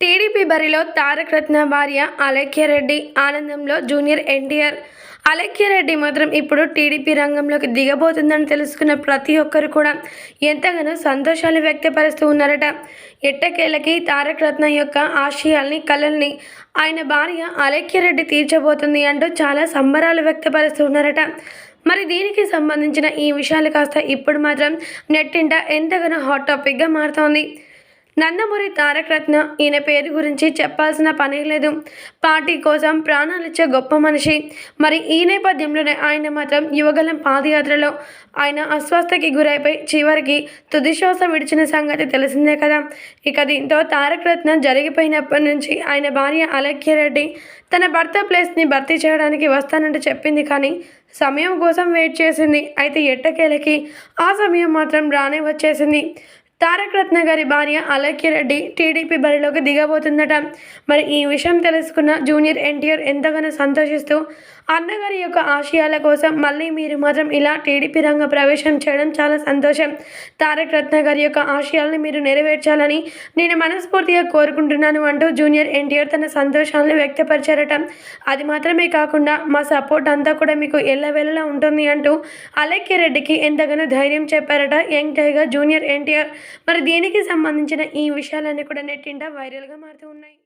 TDP బరిలో తారక రత్న భార్య అలఖ్యరెడ్డి ఆనందంలో జూనియర్ ఎన్టీఆర్. అలఖ్యరెడ్డి మాత్రం ఇప్పుడు టీడీపీ రంగంలోకి దిగబోతుందని తెలుసుకున్న ప్రతి ఒక్కరు కూడా ఎంతగానో సంతోషాలు వ్యక్తపరుస్తూ ఉన్నారట. ఎట్టకేలకి తారక రత్న యొక్క ఆశయాల్ని కళల్ని ఆయన భార్య అలఖ్యరెడ్డి తీర్చబోతుంది అంటూ చాలా సంబరాలు వ్యక్తపరుస్తూ ఉన్నారట. మరి దీనికి సంబంధించిన ఈ విషయాలు కాస్త ఇప్పుడు మాత్రం నెట్టింట ఎంతగానో హాట్ టాపిక్గా మారుతోంది. నందమూరి తారక రత్న ఈయన పేరు గురించి చెప్పాల్సిన పని లేదు. పార్టీ కోసం ప్రాణాలిచ్చే గొప్ప మనిషి. మరి ఈ నేపథ్యంలోనే ఆయన మాత్రం యువగలం పాదయాత్రలో. ఆయన అస్వస్థకి గురైపోయి చివరికి తుదిశ్వాస విడిచిన సంగతి తెలిసిందే కదా. ఇక దీంతో తారక రత్న జరిగిపోయినప్పటి నుంచి ఆయన భార్య అలక్యరెడ్డి తన భర్త ప్లేస్ని భర్తీ చేయడానికి వస్తానంటూ చెప్పింది కానీ సమయం కోసం వెయిట్ చేసింది. అయితే ఎట్టకేలకి? ఆ సమయం మాత్రం రానే వచ్చేసింది. తారక రత్న గారి భార్య అలక్యరెడ్డి టీడీపీ బరిలోకి దిగబోతుందట. మరి ఈ విషయం తెలుసుకున్న జూనియర్ ఎన్టీఆర్ ఎంతగానో సంతోషిస్తూ అన్నగారి యొక్క ఆశయాల కోసం మళ్ళీ మీరు మాత్రం ఇలా టీడీపీ రంగ ప్రవేశం చేయడం చాలా సంతోషం. తారక రత్న గారి యొక్క ఆశయాలను మీరు నెరవేర్చాలని నేను మనస్ఫూర్తిగా కోరుకుంటున్నాను అంటూ జూనియర్ ఎన్టీఆర్ తన సంతోషాలను వ్యక్తపరిచారట. అది మాత్రమే కాకుండా మా సపోర్ట్ అంతా కూడా మీకు ఎల్లవేళలా ఉంటుంది అంటూ అలక్యరెడ్డికి ఎంతగానో ధైర్యం చెప్పారట యంగ్ టైగర్ జూనియర్ ఎన్టీఆర్. మరి దీనికి సంబంధించిన ఈ విషయాలన్నీ కూడా నెట్టింట వైరల్గా మారుతూ ఉన్నాయి.